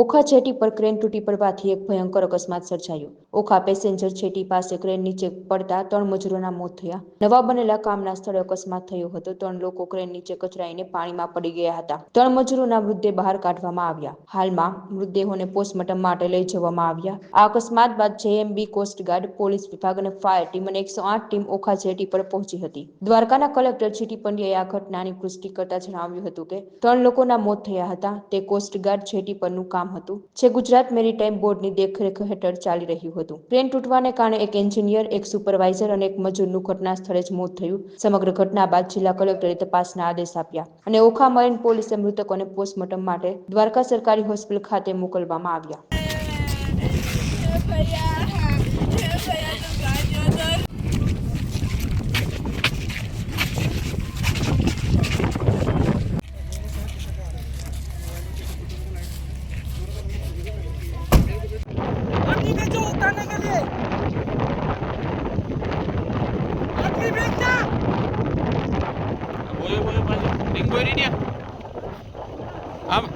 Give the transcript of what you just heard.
ઓખા છેટી પર ક્રેન તૂટી પડવાથી એક ભયંકર અકસ્માત સર્જાયો. ઓખા પેસેન્જર છેટી પાસે ક્રેન નીચે પડતા ત્રણ મજૂરોના મોત થયા. નવા બનેલા કામના સ્થળે અકસ્માત થયો હતો. ત્રણ લોકો ક્રેન નીચે કચરાઈને પાણીમાં પડી ગયા હતા. ત્રણ મજૂરોના મૃતદેહ બહાર કાઢવામાં આવ્યા. હાલમાં મૃતદેહોને પોસ્ટમોર્ટમ માટે લઈ જવામાં આવ્યા. આ અકસ્માત બાદ જેએમબી કોસ્ટગાર્ડ પોલીસ વિભાગ અને ફાયર ટીમ અને એકસો આઠ ટીમ ઓખા જેટી પર પહોંચી હતી. દ્વારકાના કલેક્ટર જીટી પંડ્યાએ આ ઘટનાની પુષ્ટિ કરતા જણાવ્યું હતું કે, ત્રણ લોકોના મોત થયા હતા. તે કોસ્ટગાર્ડ જેટી પરનું કામ હતું, જે ગુજરાત મેરીટાઈમ બોર્ડની દેખરેખ હેઠળ ચાલી રહ્યું હતું. ક્રેન તૂટવાને કારણે એક એન્જિનિયર, એક સુપરવાઇઝર અને એક મજૂરનું ઘટના સ્થળે જ મોત થયું. સમગ્ર ઘટના બાદ જિલ્લા કલેક્ટરે તપાસના આદેશ આપ્યા અને ઓખા મરીન પોલીસે મૃતકોને પોસ્ટમોર્ટમ માટે દ્વારકા સરકારી હોસ્પિટલ ખાતે મોકલવામાં આવ્યા. उतरने के लिए आदमी भेजना बोलो बोलो बाजू डिंग बोरी नहीं हम